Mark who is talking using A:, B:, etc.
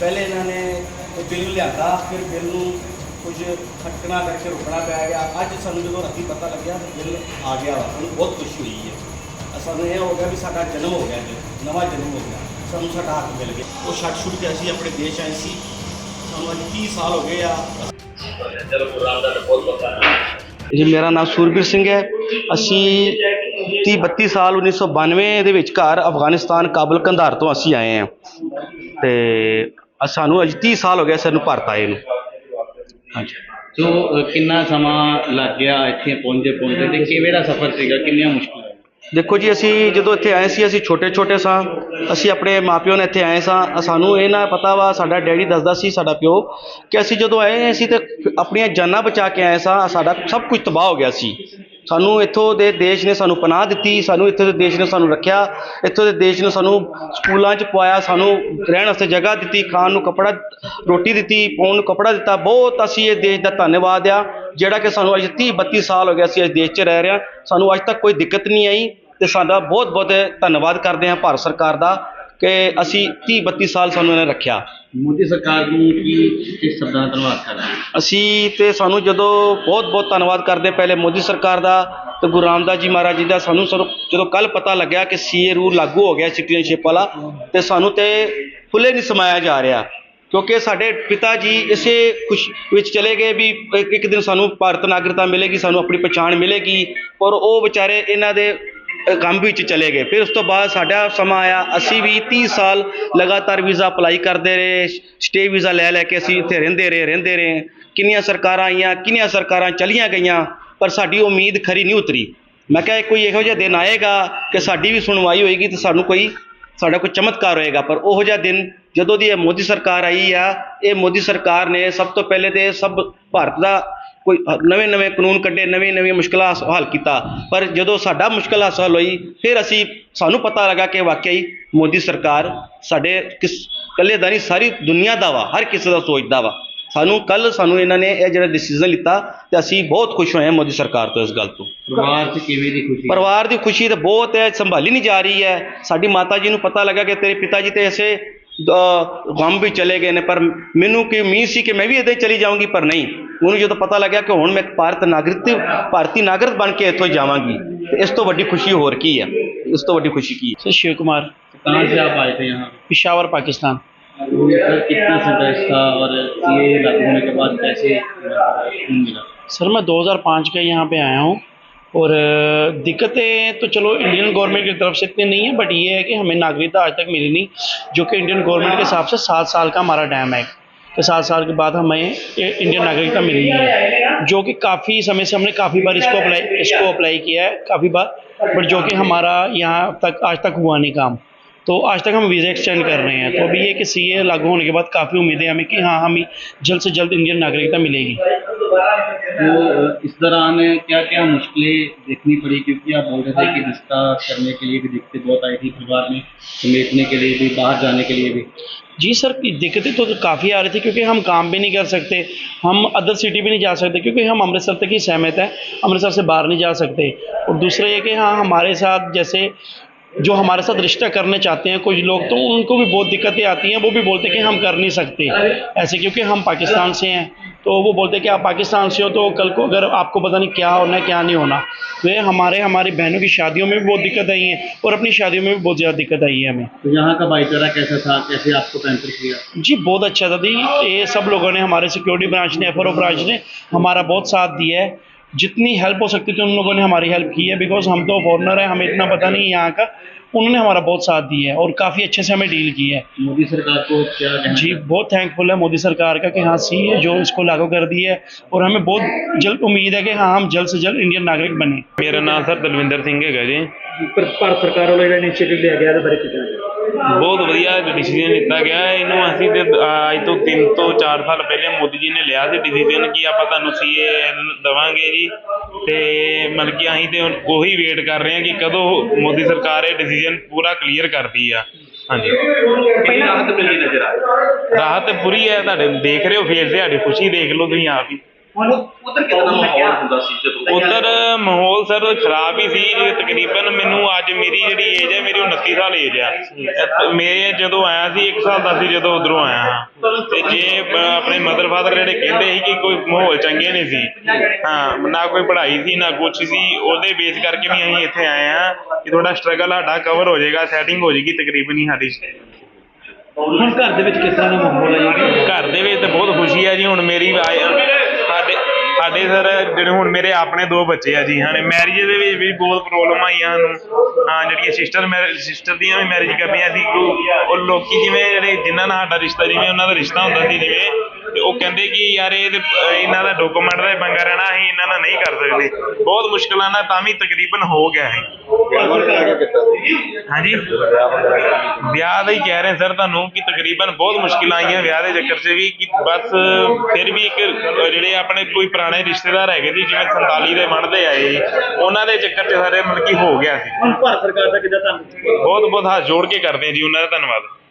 A: ਪਹਿਲੇ ਇਹਨਾਂ ਨੇ ਇਹ ਬਿੱਲ ਲਿਆਂਦਾ ਫਿਰ ਬਿੱਲ ਨੂੰ ਕੁਝ ਖਟਕਣਾ ਕਰਕੇ ਰੁਕਣਾ ਪੈ ਗਿਆ। ਅੱਜ ਸਾਨੂੰ ਜਦੋਂ ਰਾਤੀ ਪਤਾ ਲੱਗਿਆ ਕਿ ਬਿੱਲ ਆ ਗਿਆ ਵਾ। ਸਾਨੂੰ ਬਹੁਤ ਖੁਸ਼ੀ ਹੋਈ ਹੈ। ਸਾਨੂੰ ਇਹ ਹੋ ਗਿਆ ਵੀ ਸਾਡਾ ਜਨਮ ਹੋ ਗਿਆ ਜੀ ਨਵਾਂ ਜਨਮ ਹੋ ਗਿਆ। ਸਾਨੂੰ ਸਾਡਾ ਹੱਕ ਮਿਲ ਗਿਆ। ਉਹ ਛੱਡ ਛੁੱਟ ਕੇ ਅਸੀਂ ਆਪਣੇ ਦੇਸ਼ ਆਏ ਸੀ। ਸਾਨੂੰ ਅੱਜ 30 ਸਾਲ ਹੋ ਗਏ ਆ। ਜੀ ਮੇਰਾ ਨਾਮ ਸੂਰਬੀਰ ਸਿੰਘ ਹੈ। ਅਸੀਂ 30 32 ਸਾਲ 1992 ਦੇ ਵਿਚਕਾਰ ਅਫਗਾਨਿਸਤਾਨ ਕਾਬਲ ਕੰਧਾਰ ਤੋਂ ਅਸੀਂ ਆਏ ਹਾਂ। ਤੇ ਸਾਨੂੰ ਅੱਜ 30 ਸਾਲ ਹੋ ਗਏ ਸਾਨੂੰ ਭਾਰਤ ਆਏ ਨੂੰ ਹਾਂਜੀ।
B: ਸੋ ਕਿੰਨਾ ਸਮਾਂ ਲੱਗ ਗਿਆ ਇੱਥੇ ਪਹੁੰਚੇ ਪਹੁੰਚੇ ਤੇ ਕਿਵੇਂ ਦਾ ਸਫ਼ਰ ਸੀਗਾ? ਕਿੰਨੀਆਂ ਮੁਸ਼ਕਲਾਂ
A: ਦੇਖੋ ਜੀ ਅਸੀਂ ਜਦੋਂ ਇੱਥੇ ਆਏ ਸੀ ਅਸੀਂ ਛੋਟੇ ਛੋਟੇ ਸਾਂ। ਅਸੀਂ ਆਪਣੇ ਮਾਪਿਓ ਨਾਲ ਇੱਥੇ ਆਏ ਸਾਂ। ਅ ਸਾਨੂੰ ਇਹ ਨਾ ਪਤਾ ਵਾ ਸਾਡਾ ਡੈਡੀ ਦੱਸਦਾ ਸੀ ਸਾਡਾ ਪਿਓ ਕਿ ਅਸੀਂ ਜਦੋਂ ਆਏ ਅਸੀਂ ਤੇ ਆਪਣੀਆਂ ਜਾਨਾਂ ਬਚਾ ਕੇ ਆਏ ਸਾਂ। ਸਾਡਾ ਸਭ ਕੁਝ ਤਬਾਹ ਹੋ ਗਿਆ ਸੀ। ਸਾਨੂੰ ਇੱਥੋਂ ਦੇ ਦੇਸ਼ ਨੇ ਸਾਨੂੰ ਪਨਾਹ ਦਿੱਤੀ, ਸਾਨੂੰ ਇੱਥੋਂ ਦੇ ਦੇਸ਼ ਨੇ ਸਾਨੂੰ ਰੱਖਿਆ, ਇੱਥੋਂ ਦੇ ਦੇਸ਼ ਨੇ ਸਾਨੂੰ ਸਕੂਲਾਂ 'ਚ ਪਵਾਇਆ, ਸਾਨੂੰ ਰਹਿਣ ਵਾਸਤੇ ਜਗ੍ਹਾ ਦਿੱਤੀ, ਖਾਣ ਨੂੰ ਕੱਪੜਾ, ਰੋਟੀ ਦਿੱਤੀ, ਪਾਉਣ ਨੂੰ ਕੱਪੜਾ ਦਿੱਤਾ, ਬਹੁਤ ਅਸੀਂ ਇਹ ਦੇਸ਼ ਦਾ ਧੰਨਵਾਦ ਆ, ਜਿਹੜਾ ਕਿ ਸਾਨੂੰ ਅੱਜ 30 32 ਸਾਲ ਹੋ ਗਿਆ ਅਸੀਂ ਇਸ ਦੇਸ਼ 'ਚ ਰਹਿ ਰਹੇ ਹਾਂ, ਸਾਨੂੰ ਅੱਜ ਤੱਕ ਕੋਈ ਦਿੱਕਤ ਨਹੀਂ ਆਈ ਤੇ ਸਾਡਾ ਬਹੁਤ ਬਹੁਤ ਧੰਨਵਾਦ ਕਰਦੇ ਹਾਂ ਭਾਰਤ ਸਰਕਾਰ ਦਾ। ਕਿ ਅਸੀਂ 30 32 ਸਾਲ ਸਾਨੂੰ ਇਹਨੇ ਰੱਖਿਆ।
B: ਮੋਦੀ ਸਰਕਾਰ ਨੂੰ ਕੀ ਕਿਸ ਸ਼ਬਦਾਂ ਨਾਲ ਧੰਨਵਾਦ ਕਰਨਾ
A: ਅਸੀਂ ਤੇ ਸਾਨੂੰ ਜਦੋਂ ਬਹੁਤ ਬਹੁਤ ਧੰਨਵਾਦ ਕਰਦੇ ਪਹਿਲੇ ਮੋਦੀ ਸਰਕਾਰ ਦਾ ਤੇ ਗੁਰੂ ਰਾਮਦਾਸ ਜੀ ਮਹਾਰਾਜ ਜੀ ਦਾ ਸਾਨੂੰ ਸਰ ਜਦੋਂ ਕੱਲ ਪਤਾ ਲੱਗਿਆ ਕਿ ਸੀਏ ਰੂਲ ਲਾਗੂ ਹੋ ਗਿਆ ਸਿਟੀਜ਼ਨਸ਼ਿਪ ਵਾਲਾ ਤੇ ਸਾਨੂੰ ਤੇ ਫੁੱਲੇ ਨਹੀਂ ਸਮਾਇਆ ਜਾ ਰਿਹਾ। ਕਿਉਂਕਿ ਸਾਡੇ ਪਿਤਾ ਜੀ ਇਸੇ ਖੁਸ਼ ਵਿੱਚ ਚਲੇ ਗਏ ਵੀ ਇੱਕ ਦਿਨ ਸਾਨੂੰ ਭਾਰਤ ਨਾਗਰਿਕਤਾ ਮਿਲੇਗੀ ਸਾਨੂੰ ਆਪਣੀ ਪਛਾਣ ਮਿਲੇਗੀ ਪਰ ਉਹ ਵਿਚਾਰੇ ਇਹਨਾਂ ਦੇ ਕੰਮ ਵਿੱਚ ਚਲੇ ਗਏ। ਫਿਰ ਉਸ ਤੋਂ ਬਾਅਦ ਸਾਡਾ ਸਮਾਂ ਆਇਆ। ਅਸੀਂ ਵੀ 30 ਸਾਲ ਲਗਾਤਾਰ ਵੀਜ਼ਾ ਅਪਲਾਈ ਕਰਦੇ ਰਹੇ। ਸਟੇ ਵੀਜ਼ਾ ਲੈ ਲੈ ਕੇ ਅਸੀਂ ਇੱਥੇ ਰਹਿੰਦੇ ਰਹੇ ਰਹਿੰਦੇ ਰਹੇ। ਕਿੰਨੀਆਂ ਸਰਕਾਰਾਂ ਆਈਆਂ, ਕਿੰਨੀਆਂ ਸਰਕਾਰਾਂ ਚਲੀਆਂ ਗਈਆਂ, ਪਰ ਸਾਡੀ ਉਮੀਦ ਖਰੀ ਨਹੀਂ ਉਤਰੀ। ਮੈਂ ਕਿਹਾ ਕੋਈ ਇਹੋ ਜਿਹਾ ਦਿਨ ਆਏਗਾ ਕਿ ਸਾਡੀ ਵੀ ਸੁਣਵਾਈ ਹੋਏਗੀ ਤੇ ਸਾਨੂੰ ਕੋਈ, ਸਾਡਾ ਕੋਈ ਚਮਤਕਾਰ ਹੋਏਗਾ। ਪਰ ਉਹੋ ਜਿਹਾ ਦਿਨ ਜਦੋਂ ਦੀ ਇਹ ਮੋਦੀ ਸਰਕਾਰ ਆਈ ਆ, ਇਹ ਮੋਦੀ ਸਰਕਾਰ ਨੇ ਸਭ ਤੋਂ ਪਹਿਲੇ ਤੇ ਸਭ ਭਾਰਤ ਦਾ ਕੋਈ ਨਵੇਂ ਨਵੇਂ ਕਾਨੂੰਨ ਕੱਢੇ ਨਵੀਂ ਨਵੀਆਂ ਮੁਸ਼ਕਲਾਂ ਹੱਲ ਕੀਤਾ। ਪਰ ਜਦੋਂ ਸਾਡਾ ਮੁਸ਼ਕਲ ਹੱਲ ਹੋਈ ਫਿਰ ਅਸੀਂ ਸਾਨੂੰ ਪਤਾ ਲੱਗਾ ਕਿ ਵਾਕਈ ਮੋਦੀ ਸਰਕਾਰ ਸਾਡੇ ਕਿਸ ਦਾ ਨਹੀਂ ਸਾਰੀ ਦੁਨੀਆ ਦਾ ਵਾ ਹਰ ਕਿਸੇ ਦਾ ਸੋਚਦਾ ਵਾ। ਸਾਨੂੰ ਕੱਲ ਸਾਨੂੰ ਇਹਨਾਂ ਨੇ ਇਹ ਜਿਹੜਾ ਡਿਸੀਜਨ ਲਿੱਤਾ ਤੇ ਅਸੀਂ ਬਹੁਤ ਖੁਸ਼ ਹੋਏ ਹਾਂ ਮੋਦੀ ਸਰਕਾਰ ਤੋਂ ਇਸ ਗੱਲ ਤੋਂ।
B: ਪਰਿਵਾਰ 'ਚ ਕਿਵੇਂ ਦੀ ਖੁਸ਼ੀ?
A: ਪਰਿਵਾਰ ਦੀ ਖੁਸ਼ੀ ਤਾਂ ਬਹੁਤ ਹੈ ਸੰਭਾਲੀ ਨਹੀਂ ਜਾ ਰਹੀ ਹੈ। ਸਾਡੀ ਮਾਤਾ ਜੀ ਨੂੰ ਪਤਾ ਲੱਗਾ ਕਿ ਤੇਰੇ ਪਿਤਾ ਜੀ ਤੇ ਐਸੇ ਗਮ ਵੀ ਚਲੇ ਗਏ ਨੇ ਪਰ ਮੈਨੂੰ ਕਿ ਉਮੀਦ ਸੀ ਕਿ ਮੈਂ ਵੀ ਇੱਦਾਂ ਹੀ ਚਲੀ ਜਾਊਂਗੀ ਪਰ ਨਹੀਂ। ਉਹਨੂੰ ਜਦੋਂ ਪਤਾ ਲੱਗਿਆ ਕਿ ਹੁਣ ਮੈਂ ਇੱਕ ਭਾਰਤ ਨਾਗਰਿਕ ਤੇ ਭਾਰਤੀ ਨਾਗਰਿਕ ਬਣ ਕੇ ਇੱਥੋਂ ਜਾਵਾਂਗੀ ਤੇ ਇਸ ਤੋਂ ਵੱਡੀ ਖੁਸ਼ੀ ਹੋਰ ਕੀ ਹੈ ਇਸ ਤੋਂ ਵੱਡੀ ਖੁਸ਼ੀ ਕੀ ਹੈ
C: सर शिव कुमार
B: कहाँ से आप आए थे यहाँ
C: पिशावर पाकिस्तान
B: सर कितना संघर्ष था और ये लागू होने के बाद कैसे सुकून मिला
C: सर मैं 2005 का यहाँ पे आया हूँ और अ, दिक्कतें तो चलो इंडियन गवर्नमेंट की तरफ से इतनी नहीं है बट ये है कि हमें नागरिकता आज तक मिली नहीं जो कि इंडियन गवर्नमेंट के हिसाब से सात साल का हमारा डैम है कि सात साल के बाद हमें इंडियन नागरिकता मिली है, जो कि काफ़ी समय से हमने काफ़ी बार इसको अप्लाई इसको अप्लाई किया है, काफ़ी बार बट जो कि हमारा यहाँ तक, आज तक हुआ नहीं काम। तो आज तक हम वीज़ा एक्सटेंड कर रहे हैं तो अभी ये कि सी लागू होने के बाद काफ़ी उम्मीदें हमें कि हाँ हमें जल्द से जल्द इंडियन नागरिकता मिलेगी।
B: तो इस दौरान क्या क्या मुश्किलें देखनी पड़ी? क्योंकि आप बोल रहे थे कि रिश्ता करने के लिए भी दिक्कतें बहुत आई थी परिवार में समेटने के लिए भी बाहर जाने के लिए भी।
C: जी सर दिक्कतें तो, तो काफ़ी आ रही थी क्योंकि हम काम भी नहीं कर सकते हम अदर सिटी भी नहीं जा सकते क्योंकि हम अमृतसर तक ही सहमत हैं अमृतसर से बाहर नहीं जा सकते। और दूसरा ये कि हाँ हमारे साथ जैसे जो हमारे साथ रिश्ता करने चाहते हैं कुछ लोग तो उनको भी बहुत दिक्कतें आती हैं वो भी बोलते हैं कि हम कर नहीं सकते। ऐसे क्योंकि हम पाकिस्तान से हैं तो वो बोलते हैं कि आप पाकिस्तान से हो तो कल को अगर आपको पता नहीं क्या होना है क्या नहीं होना। तो ये हमारे हमारी बहनों की शादियों में भी बहुत दिक्कत आई है और अपनी शादियों में भी बहुत ज़्यादा दिक्कत आई है हमें।
B: तो यहाँ का भाईचारा कैसा था? कैसे आपको पैंतर किया?
C: जी बहुत अच्छा था दी ये सब लोगों ने हमारे सिक्योरिटी ब्रांच ने एफ़ ब्रांच ने हमारा बहुत साथ दिया है। जितनी हेल्प हो सकती थी उन लोगों ने हमारी हेल्प की है बिकॉज़ हम तो फॉरनर हैं हमें इतना पता नहीं यहाँ का। उन्होंने हमारा बहुत साथ दिया है और काफ़ी अच्छे से हमें डील की है।
B: मोदी सरकार को क्या
C: जी बहुत थैंकफुल है मोदी सरकार का कि हाँ सी है जो इसको लागू कर दी है और हमें बहुत जल्द उम्मीद है कि हाँ हम जल्द से जल्द इंडियन नागरिक बने।
D: मेरा नाम सर दलविंदर सिंह है जी
E: ਪਰ ਭਾਰਤ ਸਰਕਾਰ ਵੱਲੋਂ ਜਿਹੜਾ ਇਨੀਸ਼ੀਏਟਿਵ ਲਿਆ ਗਿਆ ਇਹਦੇ ਬਾਰੇ ਕੀ ਕਹਿਣਾ
D: ਬਹੁਤ ਵਧੀਆ ਡਿਸੀਜਨ ਲਿੱਤਾ ਗਿਆ ਹੈ। ਇਹਨੂੰ ਅਸੀਂ ਤੇ ਅਹ, ਅੱਜ ਤੋਂ 3 ਤੋਂ 4 ਸਾਲ ਪਹਿਲੇ ਮੋਦੀ ਜੀ ਨੇ ਲਿਆ ਸੀ ਡਿਸੀਜਨ ਕਿ ਆਪਾਂ ਤੁਹਾਨੂੰ ਸੀਏ ਦਵਾਂਗੇ ਜੀ। ਤੇ ਮਤਲਬ ਕਿ ਅਸੀਂ ਤੇ ਹੁਣ ਉਹੀ ਵੇਟ ਕਰ ਰਹੇ ਹਾਂ ਕਿ ਕਦੋਂ ਮੋਦੀ ਸਰਕਾਰ ਇਹ ਡਿਸੀਜਨ ਪੂਰਾ ਕਲੀਅਰ ਕਰਦੀ ਆ। ਹਾਂਜੀ।
B: ਪਹਿਲਾਂ ਰਾਹਤ ਮਿਲੀ ਨਜ਼ਰ ਆ ਰਹੀ?
D: ਰਾਹਤ ਪੂਰੀ ਹੈ ਤੁਹਾਡੇ ਦੇਖ ਰਹੇ ਹੋ ਫੇਸ ਤੇ ਸਾਡੀ ਖੁਸ਼ੀ ਦੇਖ ਲਓ ਤੁਸੀਂ ਆਪ ਹੀ।
A: ਉਧਰ ਕਿਦਾਂ ਮਾਹੌਲ ਹੁੰਦਾ ਸੀ ਜਦੋਂ?
D: ਉਧਰ ਮਾਹੌਲ ਸਰ ਖਰਾਬ ਹੀ ਸੀ ਤਕਰੀਬਨ ਮੈਨੂੰ ਅੱਜ ਮੇਰੀ ਜਿਹੜੀ ਏਜ ਹੈ ਮੇਰੀ 29 ਸਾਲ ਏਜ ਆ। ਮੇਰੇ ਜਦੋਂ ਆਇਆ ਸੀ 1 ਸਾਲ ਦਾ ਸੀ ਜਦੋਂ ਉਧਰੋਂ ਆਇਆ ਹਾਂ। ਤੇ ਜੇ ਆਪਣੇ ਮਦਰ ਫਾਦਰ ਜਿਹੜੇ ਕਹਿੰਦੇ ਸੀ ਕਿ ਕੋਈ ਮਾਹੌਲ ਚੰਗੇ ਨਹੀਂ ਸੀ ਹਾਂ ਨਾ ਕੋਈ ਪੜ੍ਹਾਈ ਸੀ ਨਾ ਕੁਛ ਸੀ ਉਹਦੇ ਬੇਸ ਕਰਕੇ ਵੀ ਅਸੀਂ ਇੱਥੇ ਆਏ ਆ ਕਿ ਥੋੜਾ ਸਟਰਗਲ ਸਾਡਾ ਕਵਰ ਹੋ ਜਾਏਗਾ ਸੈਟਿੰਗ ਹੋ ਜਾਏਗੀ ਤਕਰੀਬਨ ਹੀ ਸਾਡੀ।
E: ਹੁਣ ਘਰ ਦੇ ਵਿੱਚ ਕਿਸ ਤਰ੍ਹਾਂ ਦਾ ਮਾਹੌਲ ਹੈ ਜੀ?
D: ਘਰ ਦੇ ਵਿੱਚ ਤਾਂ ਬਹੁਤ ਖੁਸ਼ੀ ਆ ਜੀ ਹੁਣ ਮੇਰੀ ਆਏ- ਸਾਡੇ ਸਰ ਜਿਹੜੇ ਹੁਣ ਮੇਰੇ ਆਪਣੇ ਦੋ ਬੱਚੇ ਆ ਜੀ ਹਾਂ ਮੈਰਿਜ ਦੇ ਵਿੱਚ ਵੀ ਬਹੁਤ ਪ੍ਰੋਬਲਮ ਆਈਆਂ ਸਾਨੂੰ। ਹਾਂ, ਜਿਹੜੀਆਂ ਸਿਸਟਰ ਮੈਰਿਜ ਸਿਸਟਰ ਦੀਆਂ ਵੀ ਮੈਰਿਜ ਕਰਨੀਆਂ ਸੀ, ਉਹ ਉਹ ਲੋਕੀ ਜਿਵੇਂ ਜਿਹੜੇ ਜਿਨ੍ਹਾਂ ਨਾਲ ਸਾਡਾ ਰਿਸ਼ਤਾ, ਜਿਵੇਂ ਉਹਨਾਂ ਦਾ ਰਿਸ਼ਤਾ ਹੁੰਦਾ ਸੀ, ਜਿਵੇਂ ਤੇ ਉਹ ਕਹਿੰਦੇ ਕਿ ਯਾਰ ਇਹ ਇਹਨਾਂ ਦਾ ਡਾਕੂਮੈਂਟ ਦਾ ਹੀ ਪੰਗਾ ਰਹਿਣਾ, ਅਸੀਂ ਇਹਨਾਂ ਨਾਲ ਨਹੀਂ ਕਰ ਸਕਦੇ। ਬਹੁਤ ਮੁਸ਼ਕਲਾਂ ਨਾਲ ਤਾਂ ਵੀ ਤਕਰੀਬਨ ਹੋ ਗਿਆ ਹੈ। ਹਾਂਜੀ? ਵਿਆਹ ਦਾ ਹੀ ਕਹਿ ਰਹੇ ਸਰ ਤੁਹਾਨੂੰ ਕਿ ਤਕਰੀਬਨ ਬਹੁਤ ਮੁਸ਼ਕਿਲਾਂ ਆਈਆਂ ਵਿਆਹ ਦੇ ਚੱਕਰ 'ਚ ਵੀ, ਕਿ ਬਸ ਫਿਰ ਵੀ ਇੱਕ, ਜਿਹੜੇ ਆਪਣੇ ਕੋਈ ਪੁਰਾਣੇ ਰਿਸ਼ਤੇਦਾਰ ਹੈਗੇ ਸੀ ਜਿਵੇਂ 47 ਦੇ ਬਣਦੇ ਆਏ ਜੀ ਉਹਨਾਂ ਦੇ ਚੱਕਰ 'ਚ ਸਾਰੇ ਮਤਲਬ ਕਿ ਹੋ ਗਿਆ ਸੀ।
E: ਹੁਣ ਭਾਰਤ ਸਰਕਾਰ ਦਾ ਕਿੱਦਾਂ ਤੁਹਾਨੂੰ
D: ਬਹੁਤ ਬਹੁਤ ਹੱਥ ਜੋੜ ਕੇ ਕਰਦੇ ਜੀ ਉਹਨਾਂ ਦਾ ਧੰਨਵਾਦ।